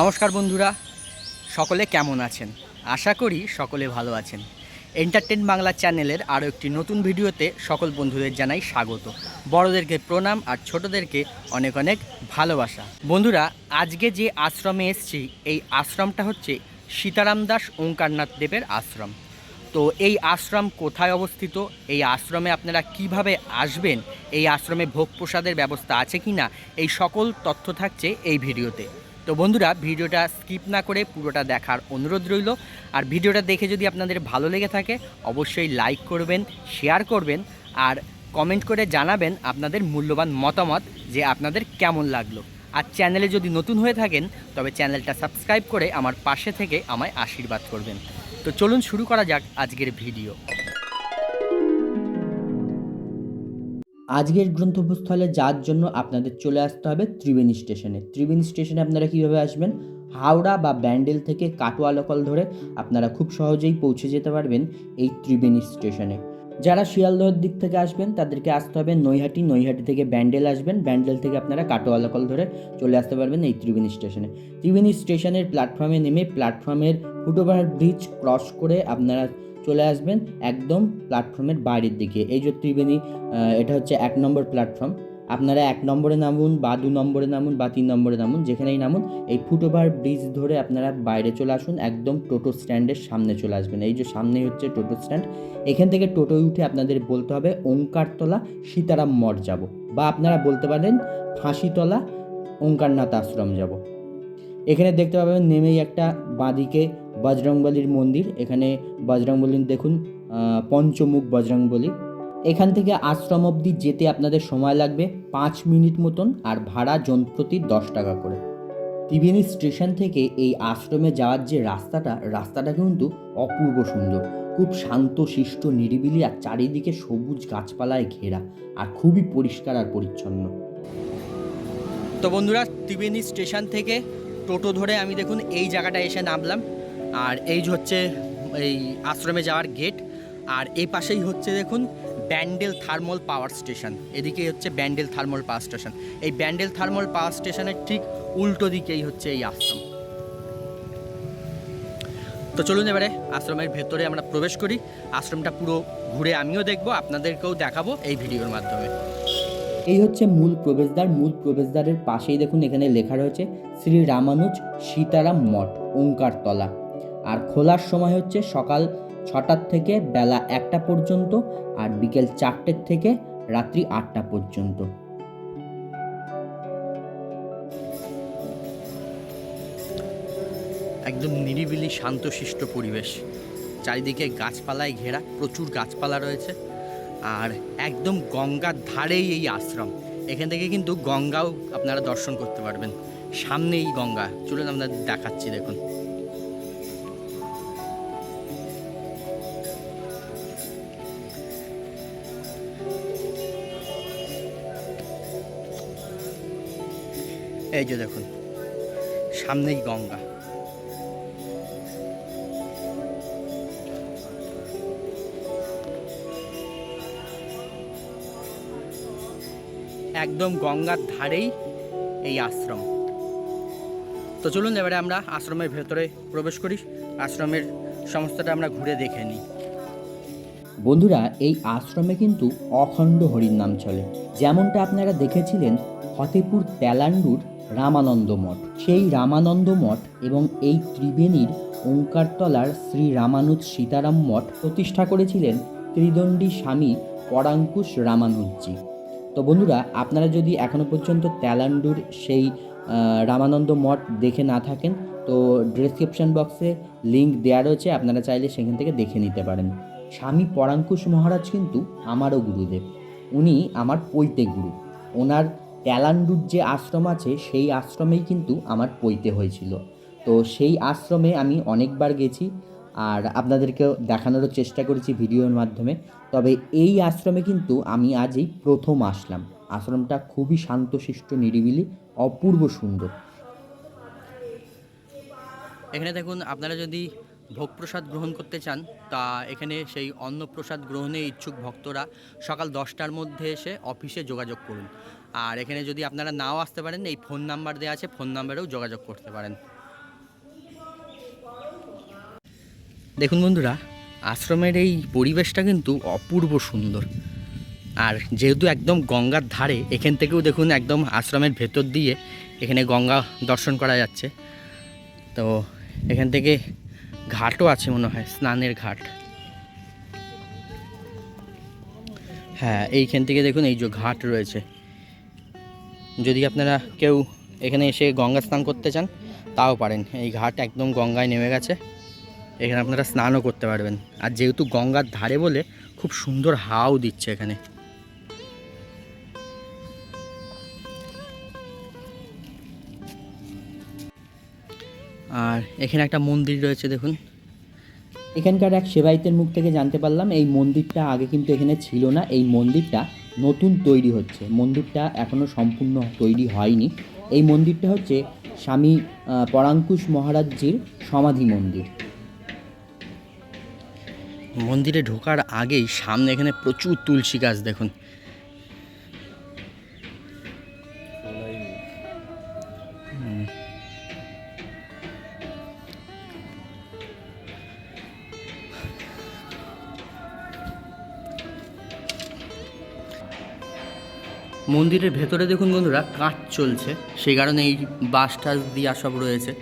নমস্কার বন্ধুরা, সকলে কেমন আছেন? আশা করি সকলে ভালো আছেন। এন্টারটেন বাংলা চ্যানেলের আরও একটি নতুন ভিডিওতে সকল বন্ধুদের জানাই স্বাগত। বড়দেরকে প্রণাম আর ছোটদেরকে অনেক অনেক ভালোবাসা। বন্ধুরা, আজকে যে আশ্রমে এসেছি, এই আশ্রমটা হচ্ছে সীতারাম দাস ওঙ্কারনাথ দেবের আশ্রম। তো এই আশ্রম কোথায় অবস্থিত? এই আশ্রমে আপনারা কীভাবে আসবেন? এই আশ্রমে ভোগ প্রসাদের ব্যবস্থা আছে কি না এই সকল তথ্য থাকছে এই ভিডিওতে। তো বন্ধুরা, ভিডিওটা স্কিপ না করে পুরোটা দেখার অনুরোধ রইল। আর ভিডিওটা দেখে যদি আপনাদের ভালো লেগে থাকে, অবশ্যই লাইক করবেন শেয়ার করবেন, আর কমেন্ট করে জানাবেন আপনাদের মূল্যবান মতামত যে আপনাদের কেমন লাগল। আর চ্যানেলে যদি নতুন হয়ে থাকেন, তবে চ্যানেলটা সাবস্ক্রাইব করে আমার পাশে থেকে আমায় আশীর্বাদ করবেন। তো চলুন শুরু করা যাক আজকের ভিডিও আজকের গন্তব্যস্থলে যাওয়ার জন্য আপনাদের চলে আসতে হবে ত্রিবেণী স্টেশনে। ত্রিবেণী স্টেশনে আপনারা কীভাবে আসবেন? হাওড়া বা ব্যান্ডেল থেকে কাটোয়া লোকাল ধরে আপনারা খুব সহজেই পৌঁছে যেতে পারবেন এই ত্রিবেণী স্টেশনে। যারা শিয়ালদহের দিক থেকে আসবেন, তাদেরকে আসতে হবে নৈহাটি। নৈহাটি থেকে ব্যান্ডেল আসবেন। ব্যান্ডেল থেকে আপনারা কাটোয়া লোকাল ধরে চলে আসতে পারবেন এই ত্রিবেণী স্টেশনে। ত্রিবেণী স্টেশনের প্ল্যাটফর্মে নেমে প্ল্যাটফর্মের ফুটওভার ব্রিজ ক্রস করে আপনারা চলে আসবেন একদম প্ল্যাটফর্মের বাইরের দিকে। এই যে ত্রিবেণী এটা হচ্ছে এক নম্বর প্ল্যাটফর্ম আপনারা এক নম্বরে নামুন বা দু নম্বরে নামুন বা তিন নম্বরে নামুন, যেখানেই নামুন, এই ফুটওভার ব্রিজ ধরে আপনারা বাইরে চলে আসুন, একদম টোটো স্ট্যান্ডের সামনে চলে আসবেন। এই যে সামনেই হচ্ছে টোটো স্ট্যান্ড এখান থেকে টোটোয় উঠে আপনাদের বলতে হবে, ওঙ্কারতলা সীতারাম মঠ যাব। বা আপনারা বলতে পারেন, ফাঁসিতলা ওঙ্কারনাথ আশ্রম যাব। এখানে দেখতে পাবেন, নেমেই একটা বাঁদিকে বজরংবলির মন্দির। এখানে বজরংবলির দেখুন পঞ্চমুখ বজরংবলী। এখান থেকে আশ্রম অবধি যেতে আপনাদের সময় লাগবে পাঁচ মিনিট মতন আর ভাড়া জন প্রতি দশ টাকা করে। ত্রিবেণী স্টেশন থেকে এই আশ্রমে যাওয়ার যে রাস্তাটা রাস্তাটা কিন্তু অপূর্ব সুন্দর। খুব শান্ত, শিষ্ট, নিরিবিলি আর চারিদিকে সবুজ গাছপালায় ঘেরা আর খুবই পরিষ্কার আর পরিচ্ছন্ন। তো বন্ধুরা, ত্রিবেণী স্টেশন থেকে টোটো ধরে আমি দেখুন এই জায়গাটায় এসে নামলাম। আর এই হচ্ছে এই আশ্রমে যাওয়ার গেট আর এই পাশেই হচ্ছে দেখুন ব্যান্ডেল থার্মাল পাওয়ার স্টেশন। এদিকে হচ্ছে ব্যান্ডেল থার্মাল পাওয়ার স্টেশন। এই ব্যান্ডেল থার্মাল পাওয়ার স্টেশনের ঠিক উল্টো দিকেই হচ্ছে এই আশ্রম। তো চলুন এবারে আশ্রমের ভেতরে আমরা প্রবেশ করি। আশ্রমটা পুরো ঘুরে আমিও দেখব, আপনাদেরকেও দেখাবো এই ভিডিওর মাধ্যমে। এই হচ্ছে মূল প্রবেশদ্বার। মূল প্রবেশদ্বারের পাশেই দেখুন এখানে লেখা রয়েছে শ্রী রামানুজ সীতারাম মঠ, ওঙ্কারতলা। আর খোলার সময় হচ্ছে সকাল ছটার থেকে বেলা একটা পর্যন্ত আর বিকেল চারটের থেকে রাত্রি আটটা পর্যন্ত। একদম নিরিবিলি শান্তশিষ্ট পরিবেশ। চারিদিকে গাছপালায় ঘেরা, প্রচুর গাছপালা রয়েছে। আর একদম গঙ্গার ধারেই এই আশ্রম। এখান থেকে কিন্তু গঙ্গাও আপনারা দর্শন করতে পারবেন। সামনেই গঙ্গা। চলুন আপনাদের দেখাচ্ছি দেখুন। এই যে দেখুন, সামনেই গঙ্গা। একদম গঙ্গার ধারেই এই আশ্রম। তো চলুন, এবারে আমরা আশ্রমের ভেতরে প্রবেশ করি। আশ্রমের সমস্তটা আমরা ঘুরে দেখে নিই। বন্ধুরা, এই আশ্রমে কিন্তু অখণ্ড হরির নাম চলে। যেমনটা আপনারা দেখেছিলেন, ফতেপুর তেলান্ডুর রামানন্দ মঠ। সেই রামানন্দ মঠ এবং এই ত্রিবেণীর ওঙ্কারতলার শ্রী রামানুজ সীতারাম মঠ প্রতিষ্ঠা করেছিলেন ত্রিদণ্ডী স্বামী পরাঙ্কুশ রামানুজজি। তো বন্ধুরা, আপনারা যদি এখনও পর্যন্ত তেলান্ডুর সেই রামানন্দ মঠ দেখে না থাকেন, তো ডিসক্রিপশন বক্সে লিঙ্ক দেওয়া রয়েছে, আপনারা চাইলে সেখান থেকে দেখে নিতে পারেন। স্বামী পরাঙ্কুশ মহারাজ কিন্তু আমারও গুরুদেব। উনি আমার পৈতে গুরু। ওনার তেলান্ডুর যে আশ্রম আছে, সেই আশ্রমেই কিন্তু আমার পইতে হয়েছিল। তো সেই আশ্রমে আমি অনেকবার গেছি আর আপনাদেরকেও দেখানোরও চেষ্টা করেছি ভিডিওর মাধ্যমে। তবে এই আশ্রমে কিন্তু আমি আজ এই প্রথম আসলাম। আশ্রমটা খুবই শান্তশিষ্ট, নিরিবিলি, অপূর্ব সুন্দর। এখানে দেখুন, আপনারা যদি ভোগ প্রসাদ গ্রহণ করতে চান, তা এখানে সেই অন্নপ্রসাদ গ্রহণে ইচ্ছুক ভক্তরা সকাল দশটার মধ্যে এসে অফিসে যোগাযোগ করুন। আর এখানে যদি আপনারা নাও আসতে পারেন, এই ফোন নাম্বার দেওয়া আছে, ফোন নাম্বারেও যোগাযোগ করতে পারেন। দেখুন বন্ধুরা, আশ্রমের এই পরিবেশটা কিন্তু অপূর্ব সুন্দর। আর যেহেতু একদম গঙ্গার ধারে, এখান থেকেও দেখুন একদম আশ্রমের ভেতর দিয়ে এখানে গঙ্গা দর্শন করা যাচ্ছে। তো এখান থেকে ঘাটও আছে মনে হয়, স্নানের ঘাট। হ্যাঁ এইখান থেকে দেখুন এই যে ঘাট রয়েছে। যদি আপনারা কেউ এখানে এসে গঙ্গা স্নান করতে চান, তাও পারেন। এই ঘাট একদম গঙ্গায় নেমে গেছে। এখানে আপনারা স্নানও করতে পারবেন। আর যেহেতু গঙ্গার ধারে বলে খুব সুন্দর হাওয়াও দিচ্ছে এখানে। আর এখানে একটা মন্দির রয়েছে, দেখুন। এখানকার এক সেবাইতের মুখ থেকে জানতে পারলাম, এই মন্দিরটা আগে কিন্তু এখানে ছিল না। এই মন্দিরটা নতুন তৈরি হচ্ছে। মন্দিরটা এখনও সম্পূর্ণ তৈরি হয়নি। এই মন্দিরটা হচ্ছে স্বামী পরাঙ্কুশ মহারাজজির সমাধি মন্দির। মন্দিরে ঢোকার আগেই সামনে এখানে প্রচুর তুলসী গাছ দেখুন। মন্দিরের ভেতরে দেখুন বন্ধুরা কাজ চলছে। সেই কারণে এই বাস টাস দিয়া সব রয়েছে।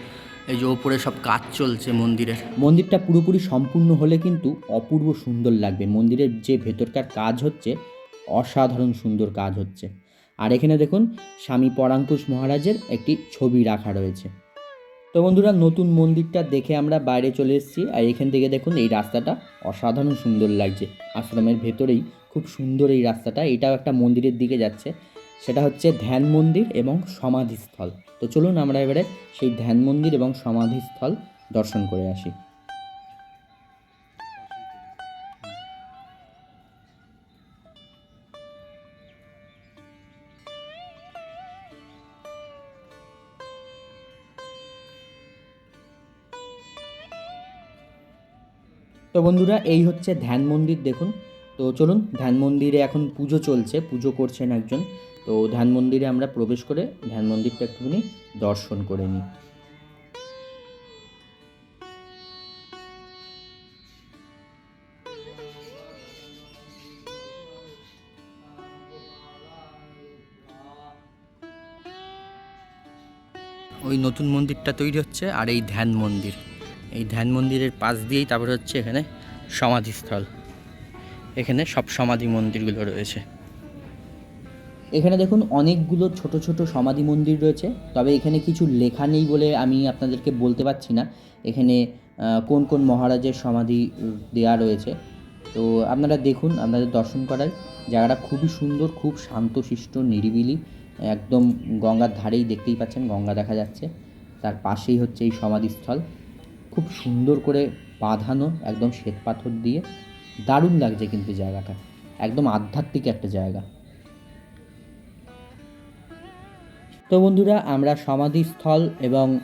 এই যে ওপরে সব কাজ চলছে মন্দিরের। মন্দিরটা পুরোপুরি সম্পূর্ণ হলে কিন্তু অপূর্ব সুন্দর লাগবে। মন্দিরের যে ভেতরকার কাজ হচ্ছে, অসাধারণ সুন্দর কাজ হচ্ছে। আর এখানে দেখুন, স্বামী পরাঙ্কুশ মহারাজের একটি ছবি রাখা রয়েছে। তো বন্ধুরা, নতুন মন্দিরটা দেখে আমরা বাইরে চলে এসেছি। আর এখান থেকে দেখুন, এই রাস্তাটা অসাধারণ সুন্দর লাগছে। আশ্রমের ভেতরেই খুব সুন্দর এই রাস্তাটা, এটাও একটা মন্দিরের দিকে যাচ্ছে। সেটা হচ্ছে ধ্যান মন্দির এবং সমাধিস্থল। তো চলুন আমরা এবারে সেই ধ্যান মন্দির এবং সমাধিস্থল দর্শন করে আসি। তো বন্ধুরা, এই হচ্ছে ধ্যান মন্দির, দেখুন। তো চলুন, ধ্যান মন্দিরে এখন পুজো চলছে, পুজো করছেন একজন। তো ধ্যান মন্দিরে আমরা প্রবেশ করে ধ্যান মন্দিরটা একটুখানি দর্শন করে নিই। ওই নতুন মন্দিরটা তৈরি হচ্ছে আর এই ধ্যান মন্দির। এই ধ্যান মন্দিরের পাশ দিয়েই তারপরে হচ্ছে এখানে সমাধিস্থল। এখানে সব সমাধি মন্দিরগুলো রয়েছে। এখানে দেখুন অনেকগুলো ছোট ছোট সমাধি মন্দির রয়েছে, তবে এখানে কিছু লেখা নেই বলে আমি আপনাদেরকে বলতে পারছি না। এখানে কোন কোন মহারাজের সমাধি দেয়া রয়েছে। তো আপনারা দেখুন, আপনাদের দর্শন করার জায়গাটা খুবই সুন্দর, খুব শান্তশিষ্ট, নিরিবিলি, একদম গঙ্গার ধারেই দেখতেই পাচ্ছেন, গঙ্গা দেখা যাচ্ছে। তার পাশেই হচ্ছে এই সমাধিস্থল। খুব সুন্দর করে বাঁধানো, একদম শ্বেত পাথর দিয়ে। দারুণ লাগছে কিন্তু জায়গাটা। একদম আধ্যাত্মিক একটা জায়গা। তো বন্ধুরা, আমরা সমাধিস্থল এবং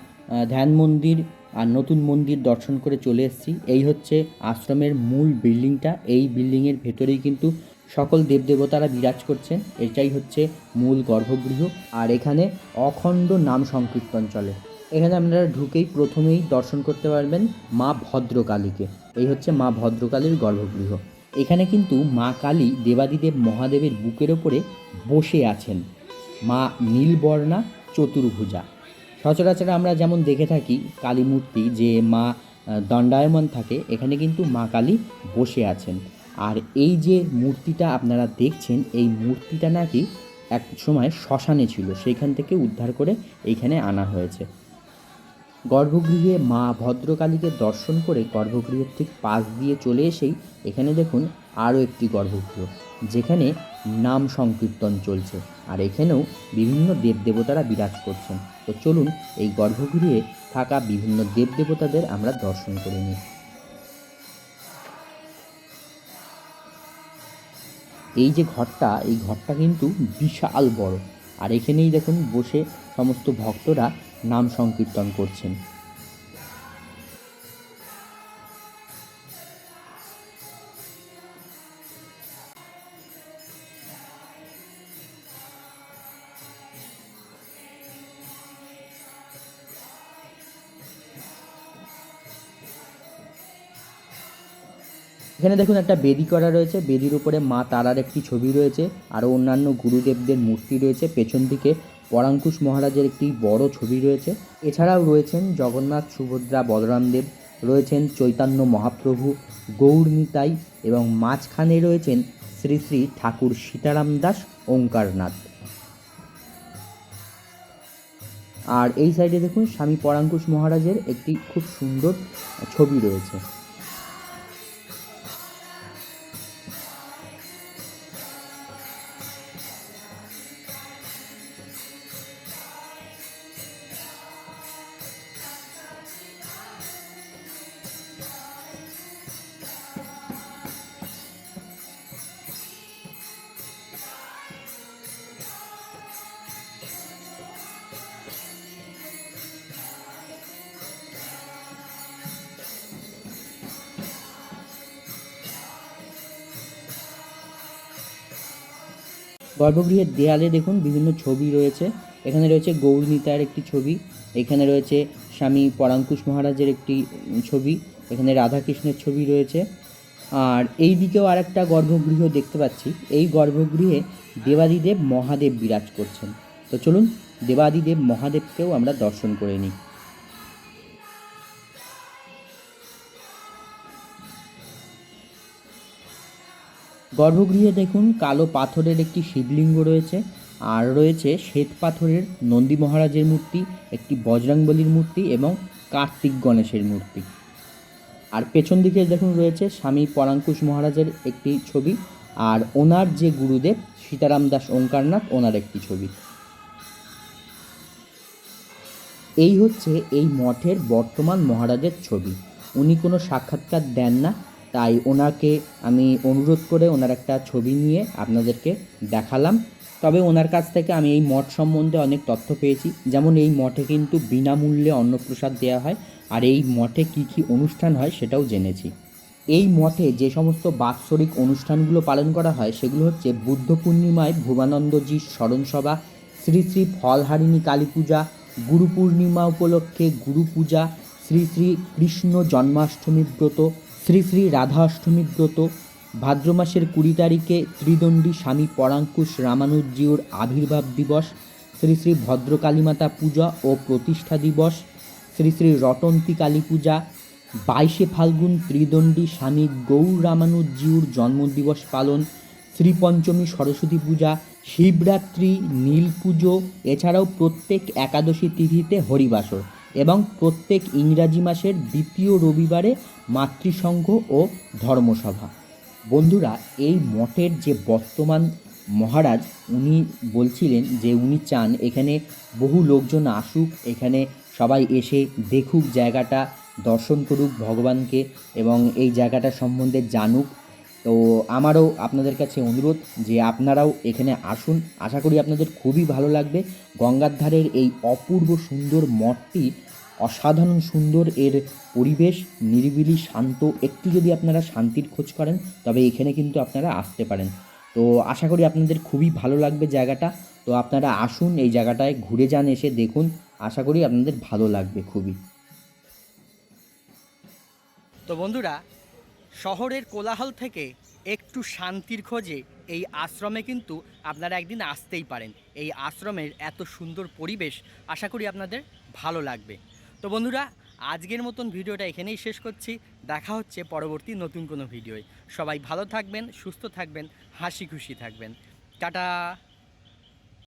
ধ্যান মন্দির আর নতুন মন্দির দর্শন করে চলে এসেছি। এই হচ্ছে আশ্রমের মূল বিল্ডিংটা। এই বিল্ডিংয়ের ভেতরেই কিন্তু সকল দেবদেবতারা বিরাজ করছেন এটাই হচ্ছে মূল গর্ভগৃহ। আর এখানে অখণ্ড নাম সংকীর্তন চলে। এখানে আপনারা ঢুকেই প্রথমেই দর্শন করতে পারবেন মা ভদ্রকালীকে। এই হচ্ছে মা ভদ্রকালীর গর্ভগৃহ। এখানে কিন্তু মা কালী দেবাদিদেব মহাদেবের বুকের ওপরে বসে আছেন। মা নীলবর্ণা চতুর্ভুজা। সচরাচর আমরা যেমন দেখে থাকি কালী মূর্তি যে মা দণ্ডায়মান থাকে, এখানে কিন্তু মা কালী বসে আছেন। আর এই যে মূর্তিটা আপনারা দেখছেন, এই মূর্তিটা নাকি এক সময় শ্মশানে ছিল, সেইখান থেকে উদ্ধার করে এইখানে আনা হয়েছে। গর্ভগৃহে মা ভদ্রকালীকে দর্শন করে গর্ভগৃহের ঠিক পাশ দিয়ে চলে এসেই এখানে দেখুন আরও একটি গর্ভগৃহ, যেখানে নাম সংকীর্তন চলছে। আর এখানেও বিভিন্ন দেবদেবতারা বিরাজ করছেন। তো চলুন এই গর্ভগৃহে থাকা বিভিন্ন দেবদেবতাদের আমরা দর্শন করে নিই। এই যে ঘরটা, এই ঘরটা কিন্তু বিশাল বড়। আর এখানেই দেখুন বসে সমস্ত ভক্তরা নাম সংকীর্তন করছেন। এখানে দেখুন একটা বেদি করা রয়েছে। বেদির উপরে মা তারার একটি ছবি রয়েছে। আরও অন্যান্য গুরুদেবদের মূর্তি রয়েছে। পেছন দিকে পরাঙ্কুশ মহারাজের একটি বড় ছবি রয়েছে। এছাড়াও রয়েছেন জগন্নাথ, সুভদ্রা, বলরামদেব, রয়েছেন চৈতন্য মহাপ্রভু গৌর নিতাই এবং মাঝখানে রয়েছেন শ্রী শ্রী ঠাকুর সীতারাম দাস ওঙ্কারনাথ। আর এই সাইডে দেখুন স্বামী পরাঙ্কুশ মহারাজের একটি খুব সুন্দর ছবি রয়েছে। গর্ভগৃহের দেয়ালে দেখুন বিভিন্ন ছবি রয়েছে। এখানে রয়েছে গৌরনীতার একটি ছবি, এখানে রয়েছে স্বামী পরাঙ্কুশ মহারাজের একটি ছবি, এখানে রাধাকৃষ্ণের ছবি রয়েছে। আর এই দিকেও আরেকটা গর্ভগৃহ দেখতে পাচ্ছি। এই গর্ভগৃহে দেবাদিদেব মহাদেব বিরাজ করছেন। তো চলুন দেবাদিদেব মহাদেবকেও আমরা দর্শন করে নিই। গর্ভগৃহে দেখুন কালো পাথরের একটি শিবলিঙ্গ রয়েছে, আর রয়েছে শ্বেত পাথরের নন্দী মহারাজের মূর্তি, একটি বজরংবলীর মূর্তি এবং কার্তিক গণেশের মূর্তি। আর পেছন দিকে দেখুন রয়েছে স্বামী পরাঙ্কুশ মহারাজের একটি ছবি, আর ওনার যে গুরুদেব সীতারাম দাস ওঙ্কারনাথ, ওনার একটি ছবি। এই হচ্ছে এই মঠের বর্তমান মহারাজের ছবি। উনি কোনো সাক্ষাৎকার দেন না তাই ওনাকে আমি অনুরোধ করে ওনার একটা ছবি নিয়ে আপনাদেরকে দেখালাম। তবে ওনার কাছ থেকে আমি এই মঠ সম্বন্ধে অনেক তথ্য পেয়েছি। যেমন এই মঠে কিন্তু বিনামূল্যে অন্নপ্রসাদ দেওয়া হয় আর এই মঠে কী কী অনুষ্ঠান হয় সেটাও জেনেছি। এই মঠে যে সমস্ত বাৎসরিক অনুষ্ঠানগুলো পালন করা হয় সেগুলো হচ্ছে বুদ্ধ পূর্ণিমায় ভুবানন্দজির স্মরণসভা, শ্রী শ্রী ফলহারিণী কালী পূজা গুরু পূর্ণিমা উপলক্ষে গুরু পূজা, শ্রী শ্রী কৃষ্ণ জন্মাষ্টমী ব্রত শ্রী শ্রী রাধা অষ্টমী ব্রত, ভাদ্র মাসের কুড়ি তারিখে ত্রিদণ্ডী স্বামী পরাঙ্কুশ রামানুজিওর আবির্ভাব দিবস, শ্রী শ্রী ভদ্রকালীমাতা পূজা ও প্রতিষ্ঠা দিবস, শ্রী শ্রী রটন্তী কালী পূজা, বাইশে ফাল্গুন ত্রিদণ্ডী স্বামী গৌর রামানুজিউর জন্মদিবস পালন শ্রীপঞ্চমী সরস্বতী পূজা, শিবরাত্রি, নীল পুজো, এছাড়াও প্রত্যেক একাদশী তিথিতে হরিবাসর। এবং প্রত্যেক ইংরাজি মাসের দ্বিতীয় রবিবারে মাতৃসংঘ ও ধর্মসভা। বন্ধুরা, এই মঠের যে বর্তমান মহারাজ, উনি বলছিলেন যে উনি চান এখানে বহু লোকজন আসুক, এখানে সবাই এসে দেখুক জায়গাটা, দর্শন করুক ভগবানকে এবং এই জায়গাটা সম্বন্ধে জানুক। তো আমারও আপনাদের কাছে অনুরোধ যে আপনারাও এখানে আসুন। আশা করি আপনাদের খুবই ভালো লাগবে। গঙ্গার ধারের এই অপূর্ব সুন্দর মঠটি অসাধারণ সুন্দর এর পরিবেশ, নিরিবিলি, শান্ত। একটু যদি আপনারা শান্তির খোঁজ করেন, তবে এখানে কিন্তু আপনারা আসতে পারেন। তো আশা করি আপনাদের খুবই ভালো লাগবে জায়গাটা। তো আপনারা আসুন এই জায়গাটায়, ঘুরে যান, এসে দেখুন। আশা করি আপনাদের ভালো লাগবে খুবই। তো বন্ধুরা শহরের কোলাহল থেকে একটু শান্তির খোঁজে এই আশ্রমে কিন্তু আপনারা একদিন আসতেই পারেন। এই আশ্রমের এত সুন্দর পরিবেশ আশা করি আপনাদের ভালো লাগবে। তো বন্ধুরা, আজকের মতন ভিডিওটা এখানেই শেষ করছি। দেখা হচ্ছে পরবর্তী নতুন কোনো ভিডিওয়। সবাই ভালো থাকবেন, সুস্থ থাকবেন, হাসি খুশি থাকবেন। টাটা!